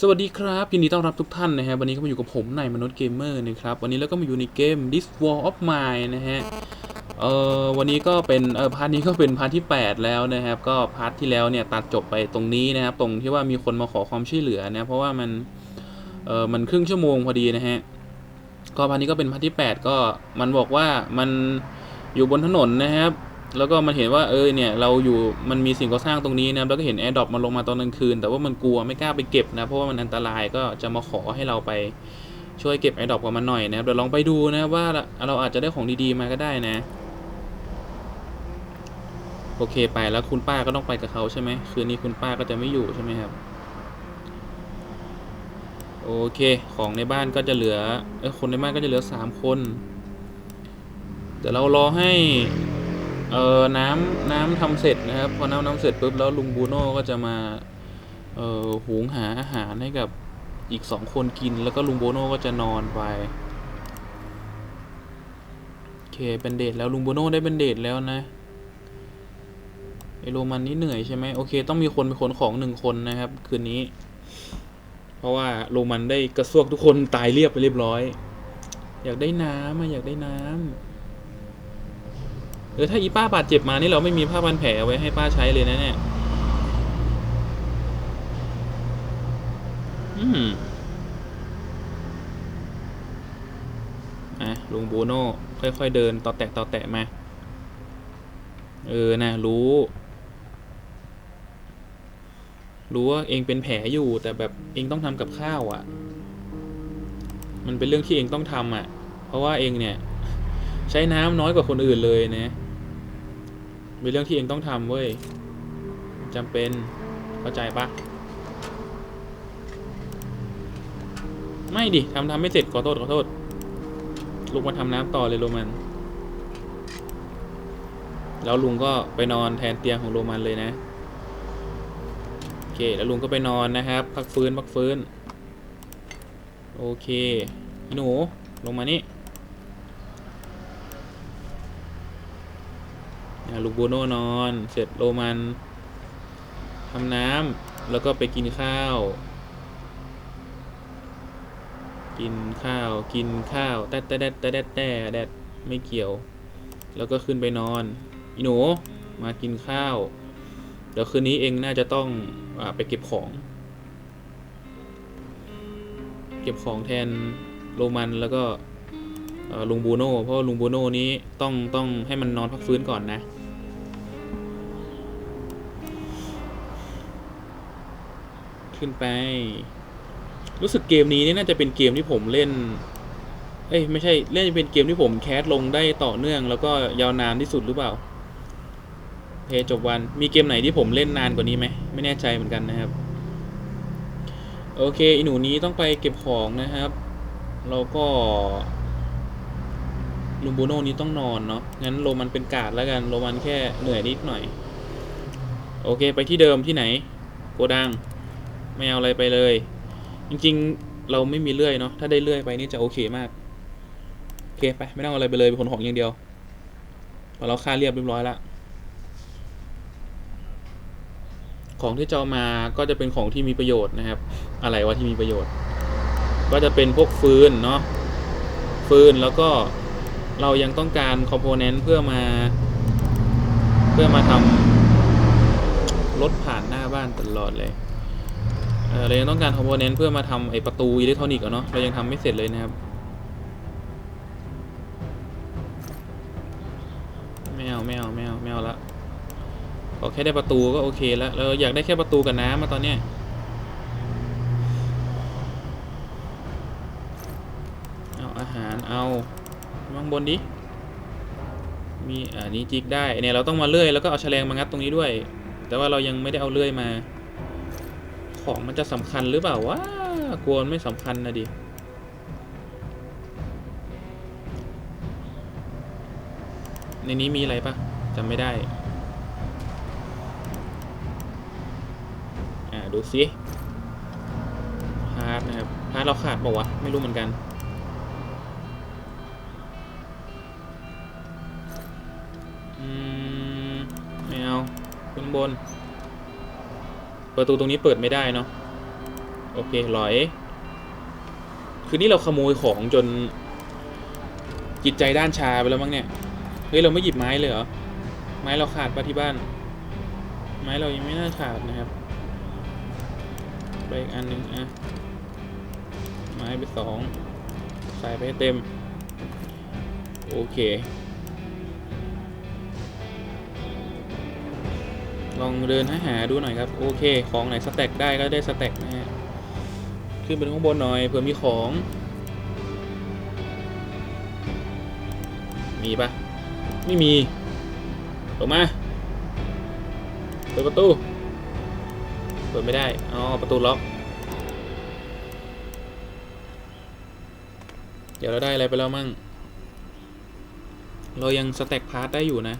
สวัสดีครับยินดีต้อนรับทุกท่านนะฮะวันนี้ก็มาอยู่กับผมนายมนุษย์เกมเมอร์นะครับวันนี้เราก็มาอยู่ในเกม This War of Mine นะฮะเอ่อวันนี้ก็เป็นเอ่อพาร์ทนี้ก็เป็นพาร์ทที่ 8 แล้วนะครับ ก็พาร์ทที่แล้วเนี่ยตัดจบไปตรงนี้นะครับ ตรงที่ว่ามีคนมาขอความช่วยเหลือนะเพราะว่ามันเอ่อมันครึ่งชั่วโมงพอดีนะฮะก็พาร์ทนี้ก็เป็นพาร์ทที่ 8 ก็มันบอกว่ามันอยู่บนถนนนะครับ แล้วก็มันเห็นว่าเออเนี่ยเราอยู่มันมีสิ่งก่อสร้างตรงนี้นะครับแล้วก็เห็นแอร์ดรอปมันลงมาตอนกลางคืน แต่ว่ามันกลัวไม่กล้าไปเก็บนะเพราะว่ามันอันตรายก็จะมาขอให้เราไปช่วยเก็บแอร์ดรอปกับมันหน่อยนะครับเดี๋ยวลองไปดูนะว่าเราอาจจะได้ของดีๆมาก็ได้นะ โอเคไปแล้วคุณป้าก็ต้องไปกับเขาใช่ไหมคืนนี้คุณป้าก็จะไม่อยู่ใช่ไหมครับโอเค ของในบ้านก็จะเหลือเออคนในบ้านก็จะเหลือสามคนเดี๋ยวเรารอให้ เอ่อน้ำน้ำทำเสร็จนะครับ พอน้ำน้ำเสร็จปุ๊บแล้วลุงบูโน่ก็จะมาเอ่อหุงหาอาหารให้กับอีกสองคนกินแล้วก็ลุงโบโน่ก็จะนอนไปโอเคเป็นเดทแล้วลุงโบโน่ได้เป็นเดทแล้วนะไอโรมันนี่เหนื่อยใช่ไหมโอเค ต้องมีคนเป็นคนของหนึ่งคนนะครับ คืนนี้ เพราะว่าโรมันได้กระซวกทุกคนตายเรียบไปเรียบร้อย อยากได้น้ำอะอยากได้น้ำ เออถ้าอีป้าบาดเจ็บมานี่เราไม่มีผ้าพันแผลไว้ให้ป้าใช้เลยนะเนี่ยอืมอะลุงบูโน่ค่อยๆเดินต่อแตะต่อแตะมา เออนะรู้ รู้ว่าเองเป็นแผลอยู่แต่แบบเองต้องทำกับข้าวอะ่ะ มันเป็นเรื่องที่เองต้องทำอะ เพราะว่าเองเนี่ย ใช้น้ำน้อยกว่าคนอื่นเลยนะ เป็นเรื่องที่เองต้องทำเว้ยจำเป็นเข้าใจปะไม่ดิทำทำไม่เสร็จขอโทษขอโทษลุงมาทำน้ำต่อเลยโรมัน แล้วลุงก็ไปนอนแทนเตียงของโรมันเลยนะโอเคแล้วลุงก็ไปนอนนะครับ พักฟื้นพักฟื้น โอเคหนูลงมานี่ อะ ลูกโบโน่นอน เสร็จโรมันทำน้ำแล้วก็ไปกินข้าว กินข้าวกินข้าวแต่แต่แต่แต่แต่แต่แดดไม่เกี่ยว แล้วก็ขึ้นไปนอนอีหนูมากินข้าว เดี๋ยวคืนนี้เองน่าจะต้องอไปเก็บของ เก็บของแทนโรมันแล้วก็ลุงบูโน่เพราะลุงบูโน่นี้ต้องต้องให้มันนอนพักฟื้นก่อนนะ ขึ้นไป รู้สึกเกมนี้นี่น่าจะเป็นเกมที่ผมเล่น เอ้ยไม่ใช่เล่นเป็นเกมที่ผมแคสลงได้ต่อเนื่อง แล้วก็ยาวนานที่สุดหรือเปล่าเคจบวันมีเกมไหนที่ผมเล่นนานกว่านี้ไหมไม่แน่ใจเหมือนกันนะครับ โอเคอีหนูนี้ต้องไปเก็บของนะครับ แล้วก็ลุงบูโน่นี้ต้องนอนเนาะงั้นโรมันเป็นกาดแล้วกันโรมันแค่เหนื่อยนิดหน่อย โอเค ไปที่เดิมที่ไหน โกดัง ไม่เอาอะไรไปเลย จริงๆ เราไม่มีเลื่อยเนาะถ้าได้เลื่อยไปนี่จะโอเคมากโอเคไปไม่ต้องเอาอะไรไปเลยเป็นขนของอย่างเดียวพอเราค่าเรียบเรียบร้อยละของที่จะเอามาก็จะเป็นของที่มีประโยชน์นะครับ อะไรวะที่มีประโยชน์ ก็จะเป็นพวกฟืนเนาะฟืนแล้วก็เรายังต้องการคอมโพเนนต์เพื่อมา เพื่อมาทำรถผ่านหน้าบ้านตลอดเลย เรายังต้องการคอมโพเนนต์เพื่อมาทำไอประตูอิเล็กทรอนิกส์อะเนาะเรายังทำไม่เสร็จเลยนะครับไม่เอาไม่เอาไม่เอาไม่เอาละขอแค่ได้ประตูก็โอเคแล้วเราอยากได้แค่ประตูกับน้ำมาตอนเนี้ยเอาอาหารเอาวางบนดิมีอ่านี้จิกได้เนี่ยเราต้องมาเลื่อยแล้วก็เอาแฉลงมางัดตรงนี้ด้วย แต่ว่าเรายังไม่ได้เอาเลื่อยมา ของมันจะสำคัญหรือเปล่าวะกลัวนไม่สำคัญนะดิในนี้มีอะไรปะจำไม่ได้ อ่า ดูสิพาร์ทนะครับพาร์ทเราขาดเปล่าวะ ไม่รู้เหมือนกัน อืมไม่เอาขึ้นบน ประตูตรงนี้เปิดไม่ได้เนาะโอเคลอย คือนี่เราขโมยของจน จิตใจด้านชาไปแล้วมั้งเนี่ยเฮ้ยเราไม่หยิบไม้เลยเหรอไม้เราขาดปะที่บ้าน ไม้เรายังไม่น่าขาดนะครับไปอีกอันหนึ่งอะไม้ไปสองใส่ไปให้เต็ม โอเค ลองเดินหาหาดูหน่อยครับ โอเค ของไหนสแต็กได้ก็ได้สแต็กนะฮะ ขึ้นไปข้างบนหน่อยเผื่อมีของ มีปะไม่มีลงมา เปิดประตู เปิดไม่ได้ อ๋อ ประตูล็อก เดี๋ยวเราได้อะไรไปแล้วมั่ง เรายังสแต็กพาร์ทได้อยู่นะ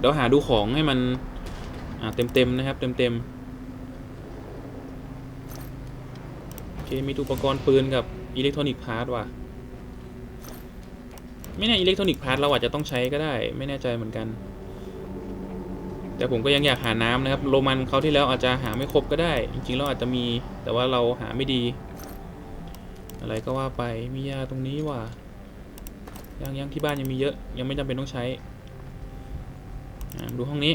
เดี๋ยวหาดูของให้มันอ่าเต็มๆนะครับ เต็มๆโอเคมีอุปกรณ์ปืนกับอิเล็กทรอนิกส์พาร์ทว่ะไม่แน่อิเล็กทรอนิกส์พาร์ทเราอาจจะต้องใช้ก็ได้ ไม่แน่ใจเหมือนกัน แต่ผมก็ยังอยากหาน้ำนะครับ โรมันเขาที่แล้วอาจจะหาไม่ครบก็ได้ จริงๆเราอาจจะมี แต่ว่าเราหาไม่ดี อะไรก็ว่าไปมียาตรงนี้ว่ะยังยังที่บ้านยังมีเยอะ ยังไม่จำเป็นต้องใช้ ดูห้องนี้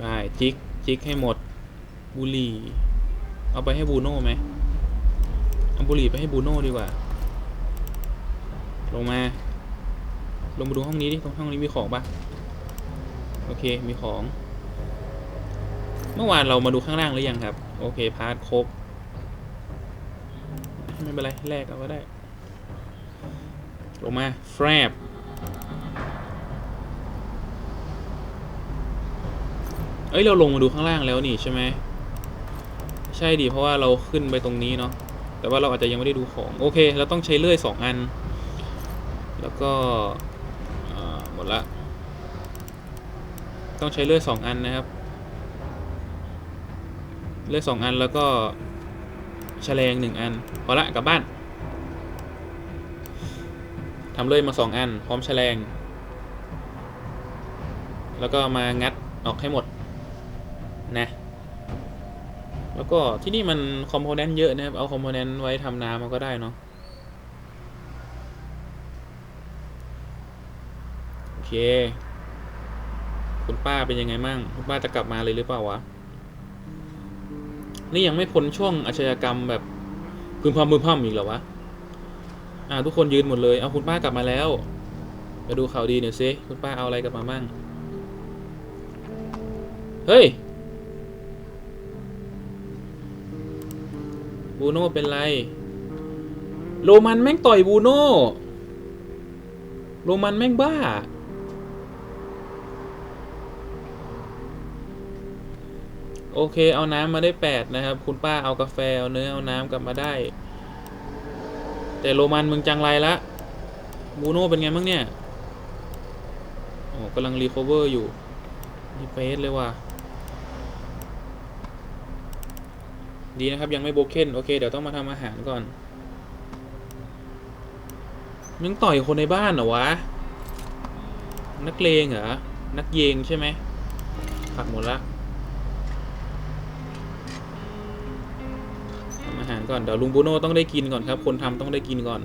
ได้จิกจิกให้หมด บุหรี่ เอาไปให้บูโน่ไหมเอาบุหรี่ไปให้บูโน่ดีกว่า ลงมา ลงมาดูห้องนี้ดิตรงห้องนี้มีของปะโอเค มีของ เมื่อวานเรามาดูข้างล่างหรือยังครับ โอเค พาร์ทครบ ไม่เป็นไร แลกเอาก็ได้ ลงมา แฟบ เอ้ยเราลงมาดูข้างล่างแล้วนี่ใช่ไหมใช่ดิเพราะว่าเราขึ้นไปตรงนี้เนาะแต่ว่าเราอาจจะยังไม่ได้ดูของโอเคเราต้องใช้เลื่อยสองอัน แล้วก็หมดละต้องใช้เลื่อยสองอันนะครับ เลื่อยสองอันแล้วก็แฉลงหนึ่งอันพอละกลับบ้านทำเลื่อยมาสองอัน พร้อมแฉลง แล้วก็มางัดออกให้หมด นะ แล้วก็ที่นี่มันคอมโพเนนต์เยอะนะครับ เอาคอมโพเนนต์ไว้ทำน้ำมันก็ได้เนาะ โอเค คุณป้าเป็นยังไงมั่ง คุณป้าจะกลับมาเลยหรือเปล่าวะ นี่ยังไม่พ้นช่วงอาชญากรรมแบบพึมพำพึมพำอีกเหรอวะ อ่า ทุกคนยืนหมดเลย เอาคุณป้ากลับมาแล้วไปดูข่าวดีหน่อยสิคุณป้าเอาอะไรกลับมามั่ง เฮ้ย บูโน่เป็นไร โรมันแม่งต่อยบูโน่โรมันแม่งบ้า โอเคเอาน้ำมาได้แปดนะครับ คุณป้าเอากาแฟ เอาเนื้อ เอาน้ำกลับมาได้ แต่โรมันมึงจังไรละบูโน่เป็นไงบ้างเนี่ยโอ้กำลังรีคอเวอร์อยู่ดีเฟสเลยว่ะ ดีนะครับ ยังไม่โบเคนโอเค เดี๋ยวต้องมาทำอาหารก่อน มึงต่อยคนในบ้านเหรอวะ นักเลงเหรอ นักเยงใช่ไหมผักหมดละทำอาหารก่อน เดี๋ยวลุงบูโน่ต้องได้กินก่อนครับ คนทำต้องได้กินก่อน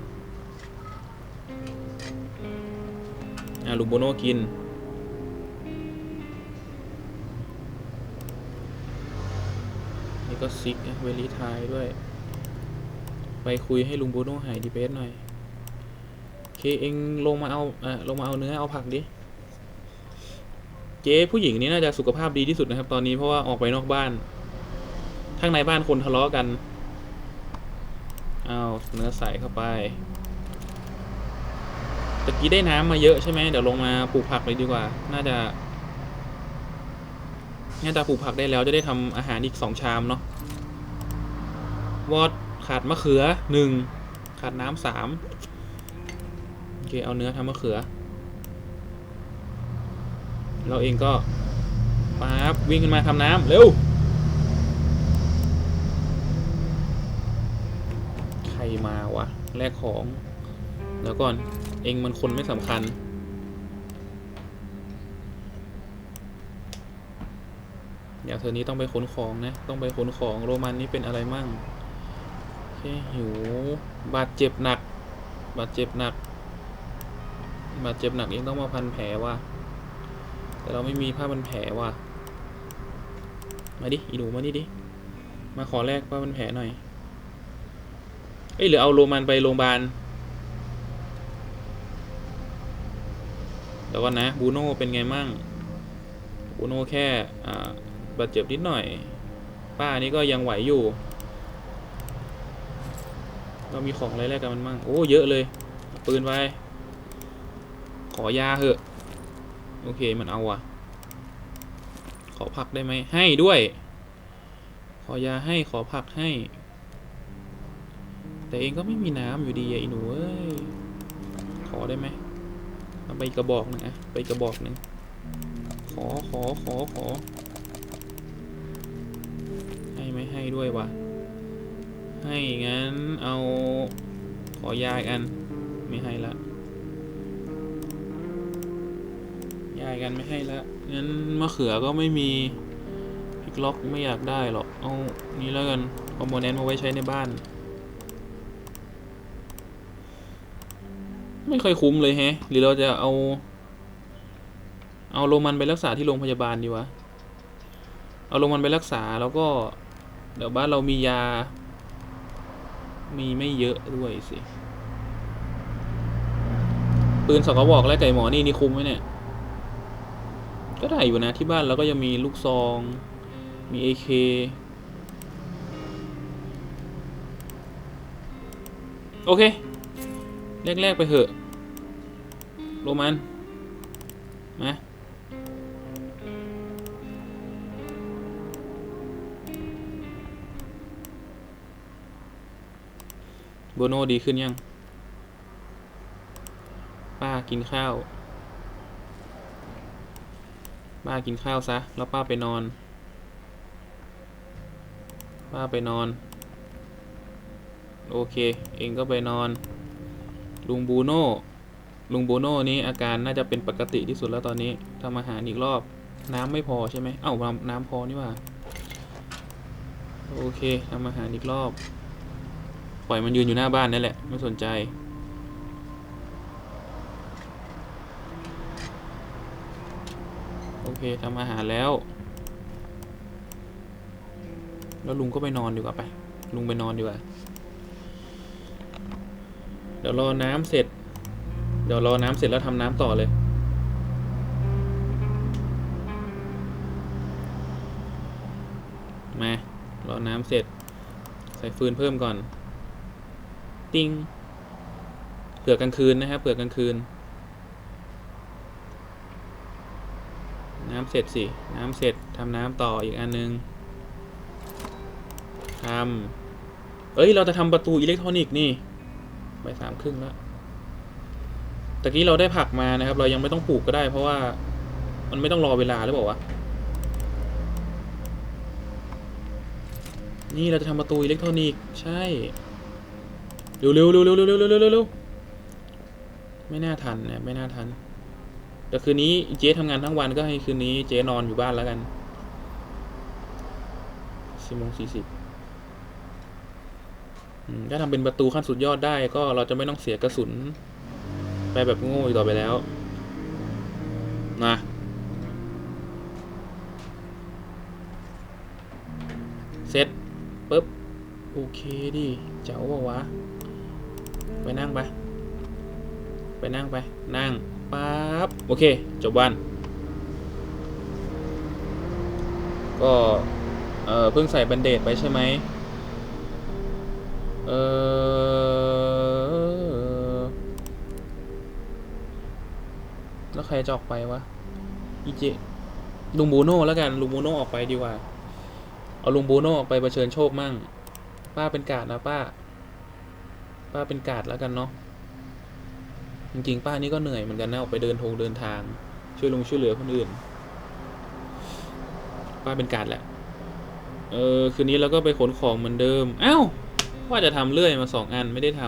อ่าลุงบูโน่กิน ก็ซิกเวลีทายด้วย ไปคุยให้ลุงบูโน่หายดีเบสหน่อยโอเคเองลงมาเอาเอ่อลงมาเอาเนื้อเอาผักดิเจ๊ผู้หญิงนี่น่าจะสุขภาพดีที่สุดนะครับ ตอนนี้เพราะว่าออกไปนอกบ้านข้างในบ้านคนทะเลาะกันเอาเนื้อใส่เข้าไปตะกี้ได้น้ำมาเยอะใช่ไหมเดี๋ยวลงมาปลูกผักเลยดีกว่า น่าจะน่าจะปลูกผักได้แล้วจะได้ทำอาหารอีกสองชามเนาะ วอดขาดมะเขือหนึ่งขาดน้ำสามโอเคเอาเนื้อทำมะเขือ เราเองก็ป๊าบวิ่งขึ้นมาทำน้ำเร็วใครมาวะแลกของแล้วก่อนเองมันคนไม่สำคัญเดี๋ยวเธอนี้ต้องไปขนของนะ ต้องไปขนของโรมันนี่เป็นอะไรมั่ง หิว บาดเจ็บหนัก บาดเจ็บหนัก บาดเจ็บหนักยังต้องมาพันแผลว่ะ แต่เราไม่มีผ้าพันแผลว่ะ มาดิ อีหนูมานี่ดิ มาขอแลกผ้าพันแผลหน่อย เอ้ยหรือเอาโรมันไปโรงพยาบาลเดี๋ยวก่อนนะบูโน่เป็นไงมั่งบูโน่แค่บาดเจ็บนิดหน่อย ป้านี่ก็ยังไหวอยู่ เรามีของอะไรแลกกันมันมั่งโอ้เยอะเลย ปืนไป ขอยาเหอะ โอเคมันเอาว่ะ ขอผักได้ไหมให้ด้วย ขอยาให้ขอผักให้ แต่เองก็ไม่มีน้ำอยู่ดีอะอีหนูเอ้ย ขอได้ไหมเอาไปกระบอกหนึ่งอะไปกกระบอกหนึ่งขอขอขอขอให้ไม่ให้ด้วยวะ ให้งั้นเอาขอยาอีกอันไม่ให้ละยาอีกอันไม่ให้ละงั้นมะเขือก็ไม่มีพิกล็อกไม่อยากได้หรอกเอานี้แล้วกันคอมโพเนนต์มาไว้ใช้ในบ้าน ไม่ค่อยคุ้มเลยแฮะ หรือเราจะเอา เอาโรมันไปรักษาที่โรงพยาบาลดีวะเอาโรมันไปรักษาแล้วก็เดี๋ยวบ้านเรามียา มีไม่เยอะด้วยสิ ปืนสกระบอกและไก่หมอนี่นี่คุ้มไหมเนี่ย ก็ได้อยู่นะที่บ้านเราก็ยังมีลูกซอง มีเอเคโอเค แรก ๆ ไปเถอะ โรมัน โบโน่ดีขึ้นยัง ป้ากินข้าว ป้ากินข้าวซะ แล้วป้าไปนอน ป้าไปนอน โอเค เองก็ไปนอน ลุงบูโน่ ลุงบูโน่นี้อาการน่าจะเป็นปกติที่สุดแล้วตอนนี้ทำอาหารอีกรอบ น้ำไม่พอใช่ไหม เอ้าน้ำน้ำพอนี่ว่า โอเคทำอาหารอีกรอบ ปล่อยมันยืนอยู่หน้าบ้านนั่นแหละ ไม่สนใจ โอเคทำอาหารแล้ว แล้วลุงก็ไปนอนดีกว่าไป ลุงไปนอนดีกว่า เดี๋ยวรอน้ำเสร็จ เดี๋ยวรอน้ำเสร็จแล้วทำน้ำต่อเลยมารอน้ำเสร็จ ใส่ฟืนเพิ่มก่อน ติ้งเผื่อกลางคืนนะครับเผื่อกลางคืน น้ำเสร็จสิ น้ำเสร็จทำน้ำต่ออีกอันนึงทำเอ้ย เราจะทำประตูอิเล็กทรอนิกส์นี่ไปสามครึ่งแล้วตะกี้เราได้ผักมานะครับ เรายังไม่ต้องปลูกก็ได้ เพราะว่ามันไม่ต้องรอเวลาหรือเปล่าวะ นี่เราจะทำประตูอิเล็กทรอนิกส์ใช่ ร็วเร็วเร็วเร็วเร็วเร็วเร็วเร็วไม่น่าทันนะไม่น่าทันแต่คืนนี้เจ๊ทำงานทั้งวันก็ให้คืนนี้เจ๊นอนอยู่บ้านแล้วกันสิบโมงสี่สิบถ้าทำเป็นประตูขั้นสุดยอดได้ก็เราจะไม่ต้องเสียกระสุน ไปแบบโง่อีกต่อไปแล้วนะเสร็จปุ๊บ โอเคดิเจ๋วว่าวะ ไปนั่งไป ไปนั่งไป นั่งปั๊บโอเค จบวัน ก็เออเพิ่งใส่แบนเดดไปใช่ไหมเออแล้วใครจะออกไปวะอีเจลุงบูโน่แล้วกันลุงบูโน่ออกไปดีกว่า เอาลุงบูโน่ออกไปเผชิญโชคมั่ง ป้าเป็นกาดนะป้า ป้าเป็นกาดแล้วกันเนาะจริงๆป้านี่ก็เหนื่อยเหมือนกันนะออกไปเดินทงเดินทาง ช่วยลงช่วยเหลือคนอื่น ป้าเป็นกาดแหละเออคืนนี้เราก็ไปขนของเหมือนเดิมอ้าวว่าจะทำเลื่อยมาสองอันไม่ได้ท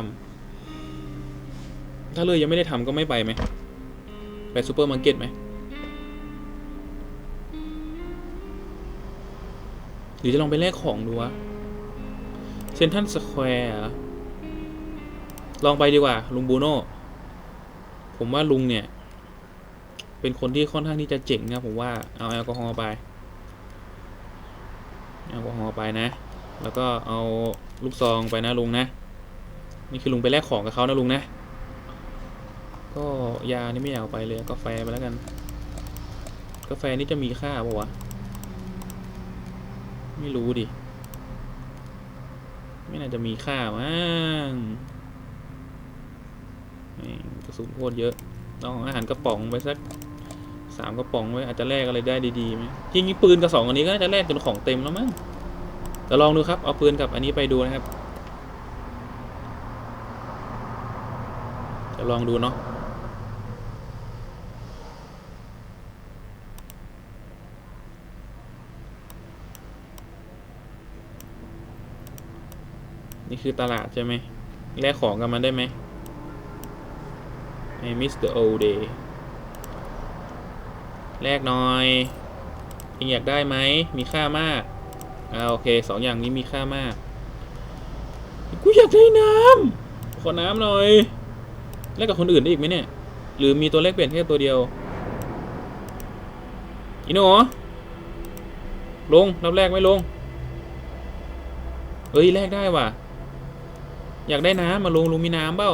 ำถ้าเลื่อยยังไม่ได้ทำก็ไม่ไปไหมไปซูเปอร์มาร์เก็ตไหมหรือจะลองไปแลกของดูวะเซนทันสแควร์ ลองไปดีกว่า ลุงบูโน่ผมว่าลุงเนี่ย เป็นคนที่ค่อนข้างที่จะเจ๋งนะผมว่าเอาแอลกอฮอล์ไปแอลกอฮอล์ไปนะ แล้วก็เอาลูกซองไปนะลุงนะ นี่คือลุงไปแลกของกับเขานะลุงนะ ก็ยานี่ไม่อยากไปเลยกาแฟไปแล้วกัน กาแฟนี่จะมีค่าปะวะ ไม่รู้ดิ ไม่น่าจะมีค่ามั้ง กระสุนโคตรเยอะต้องอาหารกระป๋องไปสักสามกระป๋องไว้อาจจะแลกอะไรได้ดีๆไหมจริงๆปืนกับสองอันนี้ก็น่าจะแลกจนของเต็มแล้วมั้งเดี๋ยวลองดูครับเอาปืนกับอันนี้ไปดูนะครับ จะลองดูเนาะนี่คือตลาดใช่ไหมแลกของกันมันได้ไหม I miss the old day แลกหน่อยเองอยากได้ไหม มีค่ามากอ่าโอเคสองอย่างนี้มีค่ามาก กูอยากได้น้ำ ขอน้ำหน่อย แลกกับคนอื่นได้อีกไหมเนี่ย หรือมีตัวเลขเปลี่ยนแค่ตัวเดียว อีโนลงรับแรกไหมลง เอ้ยแลกได้ว่ะ อยากได้น้ำมาลงลุงมีน้ำเปล่า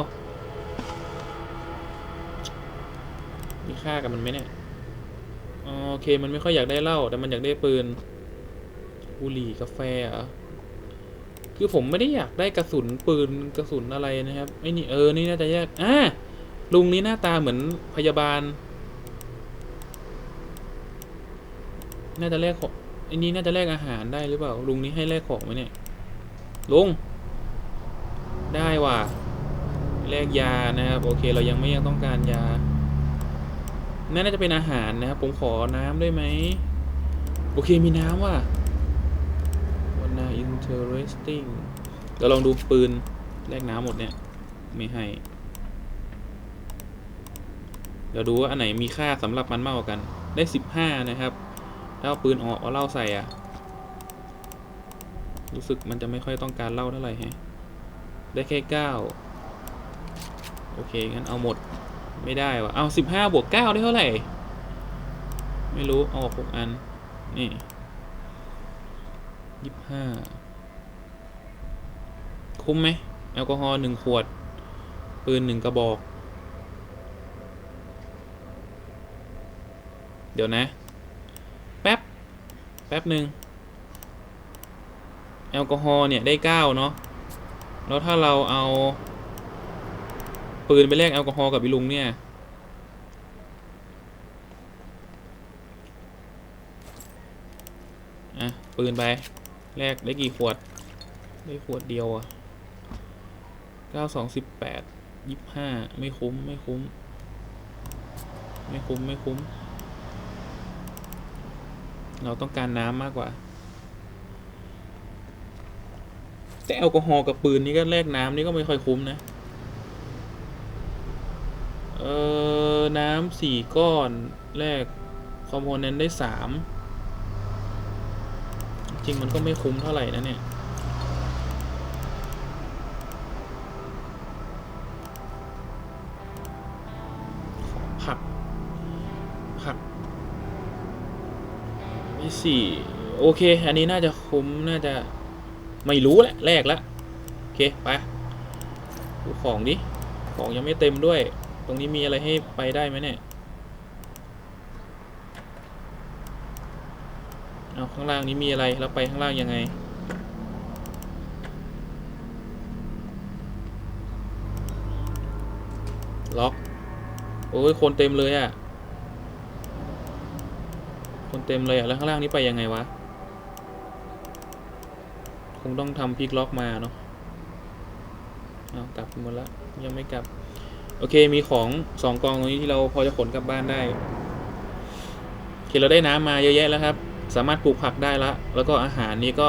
มีค่ากับมันไหมเนี่ยอ๋อโอเค มันไม่ค่อยอยากได้เหล้าแต่มันอยากได้ปืนบุหรี่กาแฟเหรอคือผมไม่ได้อยากได้กระสุนปืนกระสุนอะไรนะครับไอ้นี่เออนี่น่าจะแยกอ่าลุงนี้หน้าตาเหมือนพยาบาล น่าจะแลกของไอ้นี่น่าจะแลกอาหารได้หรือเปล่า ลุงนี้ให้แลกของไหมเนี่ยลุงได้ว่ะแลกยานะครับโอเค เรายังไม่ยังต้องการยา น่าจะเป็นอาหารนะครับ ผมขอน้ำได้ไหม โอเคมีน้ำว่ะ วันน่า interesting เดี๋ยวลองดูปืนแลกน้ำหมดเนี่ย ไม่ให้ เดี๋ยวดูว่าอันไหนมีค่าสำหรับมันมากกว่ากัน ได้สิบห้านะครับ ถ้าเอาปืนออกเอาเหล้าใส่อะรู้สึกมันจะไม่ค่อยต้องการเหล้าเท่าไหร่แฮะ ได้แค่เก้าโอเค งั้นเอาหมด ไม่ได้วะเอาสิบห้าบวกเก้าได้เท่าไหร่ ไม่รู้ เอาออกหกอัน นี่ยี่ห้าคุ้มไหมแอลกอฮอล์หนึ่งขวด ปืนหนึ่งกระบอก เดี๋ยวนะ แป๊บ แป๊บหนึ่งแอลกอฮอล์เนี่ยได้เก้าเนาะแล้วถ้าเราเอา ปืนไปแลกแอลกอฮอล์กับวิลุงเนี่ยอะปืนไปแลกได้กี่ขวด ได้ขวดเดียวอะเก้าสองสิบแปดยี่ห้าไม่คุ้มไม่คุ้ม ไม่คุ้มไม่คุ้ม เราต้องการน้ำมากกว่า แต่แอลกอฮอล์กับปืนนี่ก็แลกน้ำนี่ก็ไม่ค่อยคุ้มนะ เออ น้ำสี่ก้อนแลกคอมโพเนนต์ได้สาม จริงมันก็ไม่คุ้มเท่าไหร่นะเนี่ย ผัก ผักมีสี่โอเค อันนี้น่าจะคุ้ม น่าจะ ไม่รู้แหละ แรกแล้วโอเค ไปดูของดิ ของยังไม่เต็มด้วย ตรงนี้มีอะไรให้ไปได้ไหมเนี่ย เอาข้างล่างนี้มีอะไรแล้วไปข้างล่างยังไง ล็อก โอ้ยคนเต็มเลยอะ่ะคนเต็มเลยอะ่ะแล้วข้างล่างนี้ไปยังไงวะ คงต้องทำพลิกล็อกมาเนาะเอากลับหมดล้วยังไม่กลับ อเคมีของสองกองตรงนี้ที่เราพอจะขนกลับบ้านได้โอเคเราได้น้ำมาเยอะแยะแล้วครับ สามารถปลูกผักได้ละ แล้วก็อาหารนี้ก็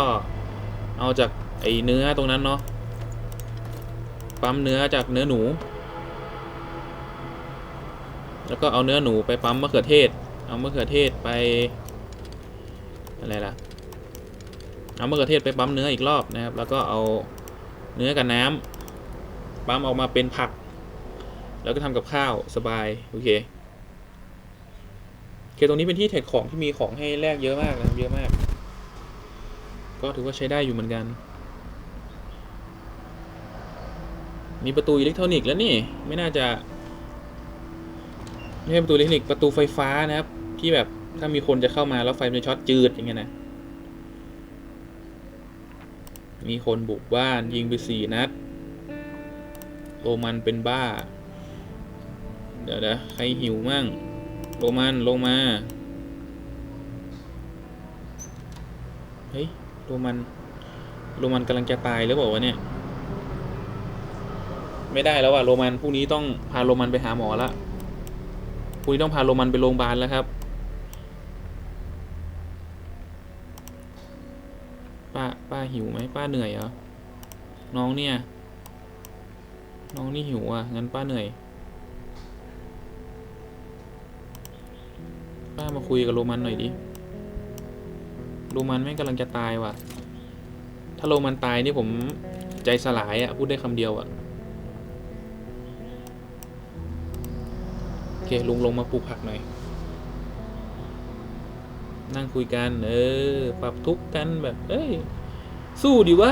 เอาจากไอเนื้อตรงนั้นเนาะปั๊มเนื้อจากเนื้อหนู แล้วก็เอาเนื้อหนูไปปั๊มมะเขือเทศ เอามะเขือเทศไปอะไรล่ะเอามะเขือเทศไปปั๊มเนื้ออีกรอบนะครับ แล้วก็เอาเนื้อกับน้ำปั๊มออกมาเป็นผัก แล้วก็ทำกับข้าวสบายโอเคโอเคตรงนี้เป็นที่เทรดของที่มีของให้แลกเยอะมากนะเยอะมาก ก็ถือว่าใช้ได้อยู่เหมือนกัน มีประตูอิเล็กทรอนิกส์แล้วนี่ไม่น่าจะไม่ใช่ประตูอิเล็กทรอนิกส์ประตูไฟฟ้านะครับ ที่แบบถ้ามีคนจะเข้ามาแล้วไฟมันจะช็อตจืดอย่างเงี้ยนะมีคนบุกบ้านยิงไปสี่นัด โรมันเป็นบ้า เดี๋ยวนะใครหิวมั่งโรมันลงมา เฮ้ยโรมันโรมันกำลังจะตายหรือเปล่าวะเนี่ย ไม่ได้แล้วว่ะโรมันพรุ่งนี้ต้องพาโรมันไปหาหมอละพรุ่งนี้ต้องพาโรมันไปโรงพยาบาลแล้วครับป้าป้าหิวไหมป้าเหนื่อยเหรอน้องเนี่ย น้องนี่หิวอะงั้นป้าเหนื่อย ป้ามาคุยกับโรมันหน่อยดิโรมันแม่งกำลังจะตายว่ะ ถ้าโรมันตายนี่ผมใจสลายอะพูดได้คำเดียวอะโอเคลุงลงมาปลูกผักหน่อย นั่งคุยกันเออปรับทุกข์กันแบบ เอ้ย สู้ดิวะ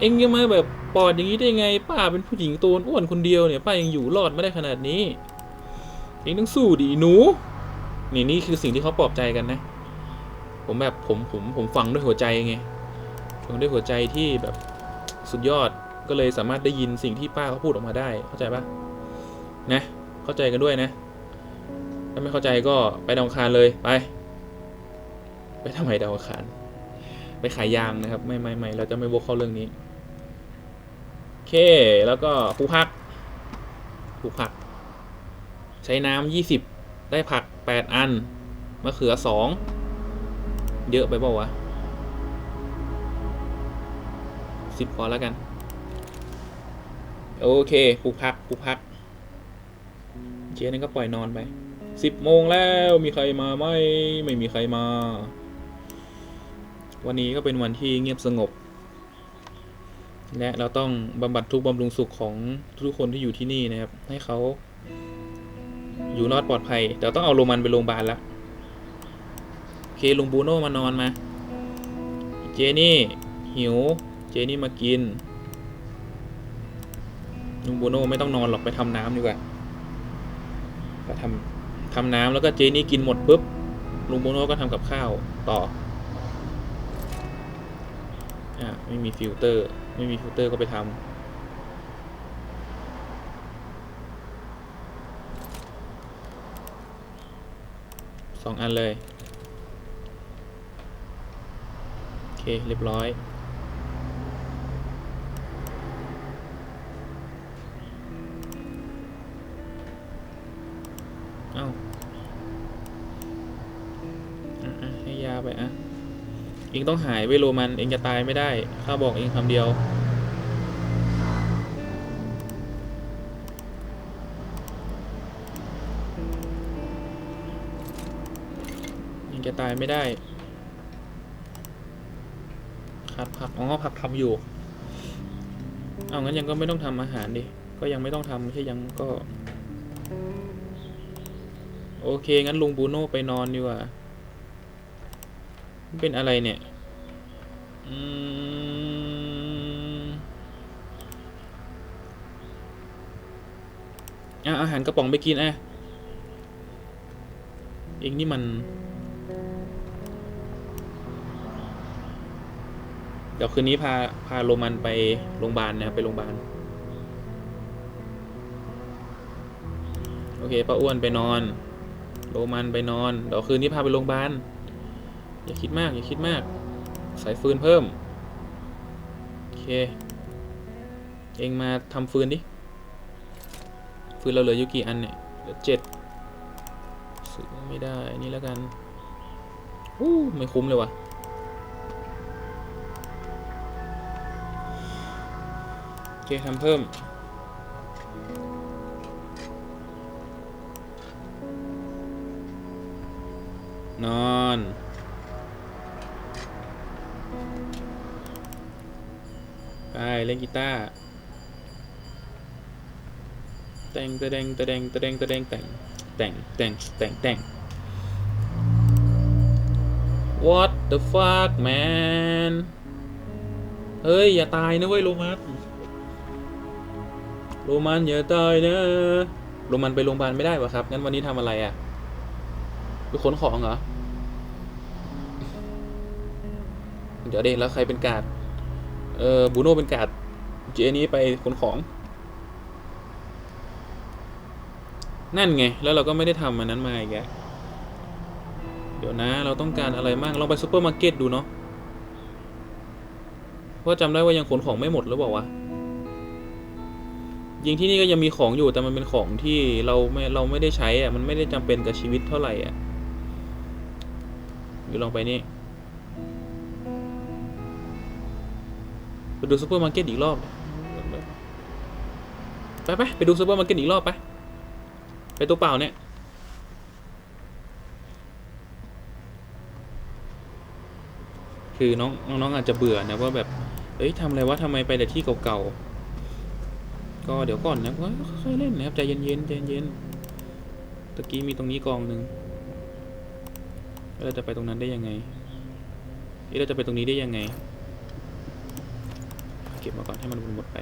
เอ็งยังมาแบบปอดอย่างนี้ได้ไง ป้าเป็นผู้หญิงตัวอ้วนคนเดียวเนี่ย ป้ายังอยู่รอดไม่ได้ขนาดนี้ เอ็งต้องสู้ดิหนู นี่นี่คือสิ่งที่เขาปลอบใจกันนะ ผมแบบผมผมผมฟังด้วยหัวใจไงฟังด้วยหัวใจที่แบบสุดยอดก็เลยสามารถได้ยินสิ่งที่ป้าเขาพูดออกมาได้ เข้าใจปะนะ เข้าใจกันด้วยนะ ถ้าไม่เข้าใจก็ไปดาวอังคารเลยไป ไปทำไมดาวอังคารไปขายยางนะครับ ไม่ไม่ไม่เราจะไม่วกเข้าเรื่องนี้โอเคแล้วก็ปลูกผักปลูกผัก ใช้น้ำยี่สิบ ได้ผักแปดอัน มะเขือสองเยอะไปเปล่าวะสิบพอแล้วกัน โอเคปลูกผักปลูกผัก เจ๊นั่นก็ปล่อยนอนไปสิบโมงแล้วมีใครมาไหมไม่มีใครมา วันนี้ก็เป็นวันที่เงียบสงบ และเราต้องบำบัดทุกข์บำรุงสุขของทุกคนที่อยู่ที่นี่นะครับ ให้เขา อยู่รอดปลอดภัยเดี๋ยวต้องเอาโรมันไปโรงพยาบาลละโอเคลุงบูโน่มานอนมา เจนี่ หิว เจนี่มากิน ลุงบูโน่ไม่ต้องนอนหรอกไปทำน้ำดีกว่าก็ทำทำน้ำแล้วก็เจนี่กินหมดปุ๊บลุงโบโน่ก็ทำกับข้าวต่ออะไม่มีฟิลเตอร์ ไม่มีฟิลเตอร์ก็ไปทำ สองอันเลย โอเค เรียบร้อย เอ้าให้ยาไปอะเองต้องหายไว้โรมัน เองจะตายไม่ได้ ข้าบอกเองคำเดียว จะตายไม่ได้ขาดผักอ๋อผักทำอยู่ เอางั้นยังก็ไม่ต้องทำอาหารดิ ก็ยังไม่ต้องทำไม่ใช่ยังก็ โอเค งั้นลุงบูโน่ไปนอนดีกว่า เป็นอะไรเนี่ย อืมอะอาหารกระป๋องไปกินอะเองนี่มัน ดี๋ยวคืนนี้พาพาโรมันไปโรงพยาบาลนะครับไปโรงพยาบาลโอเคป้าอ้วนไปนอน โรมันไปนอนเดี๋ยวคืนนี้พาไปโรงพยาบาลอย่าคิดมากอย่าคิดมากใส่ฟืนเพิ่มโอเคเองมาทำฟืนดิฟืนเราเหลืออยู่กี่อันเนี่ยเหลือเจ็ดซื้อไม่ได้นี่แล้วกันอู้ไม่คุ้มเลยว่ะ คทำเพิ่ม นอนเล่นกีตาร์แต่งแต่แดงแต่งแต่งแต่งแต่งแต่งแต่งแต่งแต่ง What the fuck man เฮ้ย อย่าตายนะเว้ยโรมัน โรมันอย่าตายนะโรมันไปโรงพยาบาลไม่ได้ปะครับ งั้นวันนี้ทำอะไรอะ่ะไปขนของเหรอ เดี๋ยวเด็กแล้วใครเป็นกาด เออบูโน่เป็นกาด เจนี้ไปขนของ นั่นไง แล้วเราก็ไม่ได้ทำมันนั้นมาอีกแล้วเดี๋ยวนะ เราต้องการอะไรมั่งลองไปซูเปอร์มาร์เก็ตดูเนาะ เพราะจำได้ว่ายังขนของไม่หมดหรือเปล่าวะ ยิงที่นี่ก็ยังมีของอยู่แต่มันเป็นของที่เราไม่เราไม่ได้ใช้อะมันไม่ได้จำเป็นกับชีวิตเท่าไหร่อะอยู่ลองไปนี่ไปดูซูเปอร์มาร์เก็ตอีกรอบไปไปไปดูซูเปอร์มาร์เก็ตอีกรอบไปไปตัวเปล่าเนี่ยคือน้องน้องอาจจะเบื่อนะว่าแบบเอ้ยทำอะไรวะทำไมไปแต่ที่เก่าๆ ก็เดี๋ยวก่อนนะค่อยเล่นนะครับใจเย็นๆใจเย็นๆตะกี้มีตรงนี้กองหนึ่งเราจะไปตรงนั้นได้ยังไงเอ๊ะเราจะไปตรงนี้ได้ยังไง เก็บมาก่อนให้มันหมดไป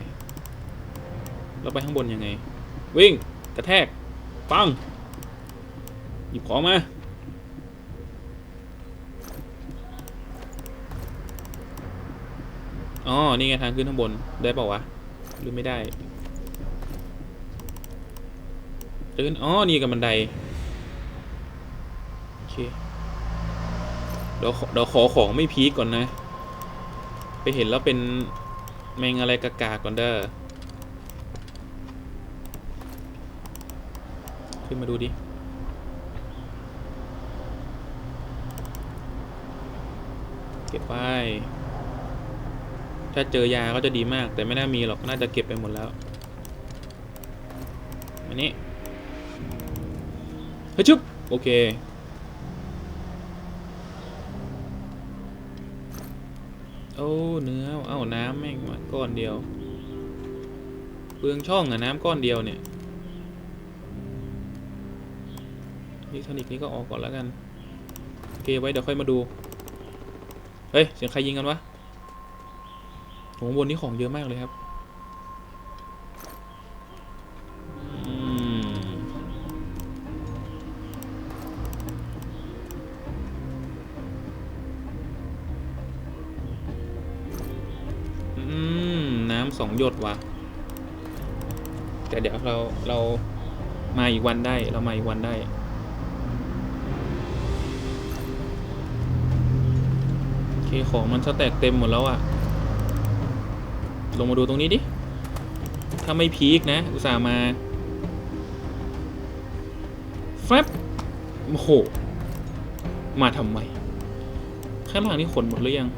เราไปข้างบนยังไง วิ่งกระแทกปังหยิบของมาอ๋อนี่ไงทางขึ้นข้างบนได้เปล่าวะหรือไม่ได้ จะขึ้นอ๋อ นี่กับบันได โอเค เดี๋ยวขอเดี๋ยวขอของไม่พีคก่อนนะ ไปเห็นแล้วเป็นแมงอะไรกากาก่อนเด้อ ขึ้นมาดูดิเก็บไปถ้าเจอยาก็จะดีมาก แต่ไม่น่ามีหรอก น่าจะเก็บไปหมดแล้ว อันนี้ ฮ้ยชุบโอเค โอ้เนื้อ เอ้าน้ำแม่งมาก้อนเดียว เปลืองช่องอะน้ำก้อนเดียวเนี่ยอิเล็กทรอนิกส์นี้ก็ออกก่อนแล้วกัน โอเคไว้เดี๋ยวค่อยมาดู เฮ้ย เสียงใครยิงกันวะโหบนนี้ของเยอะมากเลยครับ หยดว่ะแต่เดี๋ยวเราเรามาอีกวันได้เรามาอีกวันได้ โอเคของมันสแต็กเต็มหมดแล้วอะลงมาดูตรงนี้ดิ ถ้าไม่พีคนะ อุตส่าห์มาแฟบโอ้โห มาทำไม ข้างล่างนี่ขนหมดหรือยัง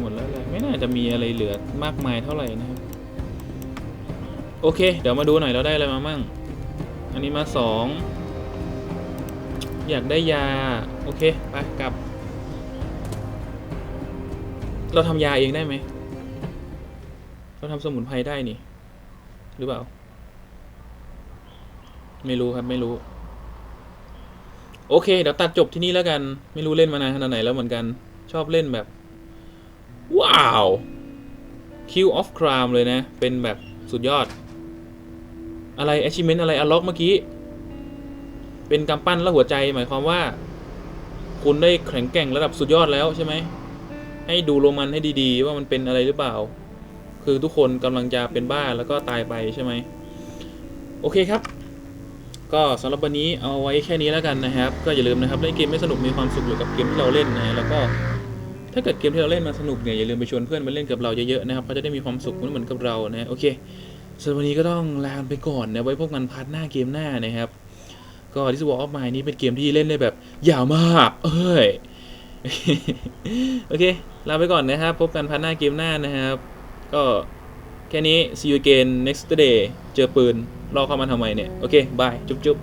หมดแล้วแหละ ไม่น่าจะมีอะไรเหลือมากมายเท่าไหร่นะครับ โอเค เดี๋ยวมาดูหน่อยเราได้อะไรมามั่ง อันนี้มาสองอยากได้ยา โอเค ไปกลับ เราทำยาเองได้ไหม เราทำสมุนไพรได้นี่ หรือเปล่า ไม่รู้ครับไม่รู้ โอเค เดี๋ยวตัดจบที่นี่แล้วกัน ไม่รู้เล่นมานานขนาดไหนแล้วเหมือนกัน ชอบเล่นแบบ ว้าว Kill of Crime เลยนะ เป็นแบบสุดยอด อะไร achievement อะไร unlock เมื่อกี้ เป็นกำปั้นและหัวใจหมายความว่า คุณได้แข็งแกร่งระดับสุดยอดแล้วใช่ไหม ให้ดูโรมันให้ดีๆ ว่ามันเป็นอะไรหรือเปล่า คือทุกคนกำลังจะเป็นบ้าแล้วก็ตายไปใช่ไหม โอเคครับก็สำหรับวันนี้เอาไว้แค่นี้แล้วกันนะครับ ก็อย่าลืมนะครับ เล่นเกมไม่สนุกมีความสุขอยู่กับเกมที่เราเล่นนะแล้วก็ ถ้าเกิดเกมที่เราเล่นมาสนุกเนี่ยอย่าลืมไปชวนเพื่อนมาเล่นกับเราเยอะๆนะครับเขาจะได้มีความสุขเหมือนกับเรานะโอเคสำหรับวันนี้ก็ต้องลาไปก่อนนะไว้พบกันพาร์ทหน้าเกมหน้านะครับ ก็ดิสวอลออฟไมนี้เป็นเกมที่เล่นได้แบบยาวมากเอ้ยโอเคลาไปก่อนนะครับ พบกันพันหน้าเกมหน้านะครับ ก็แค่นี้ see you again next day เจอปืนรอเข้ามาทำไมเนี่ย โอเคบาย จุ๊บจุ๊บ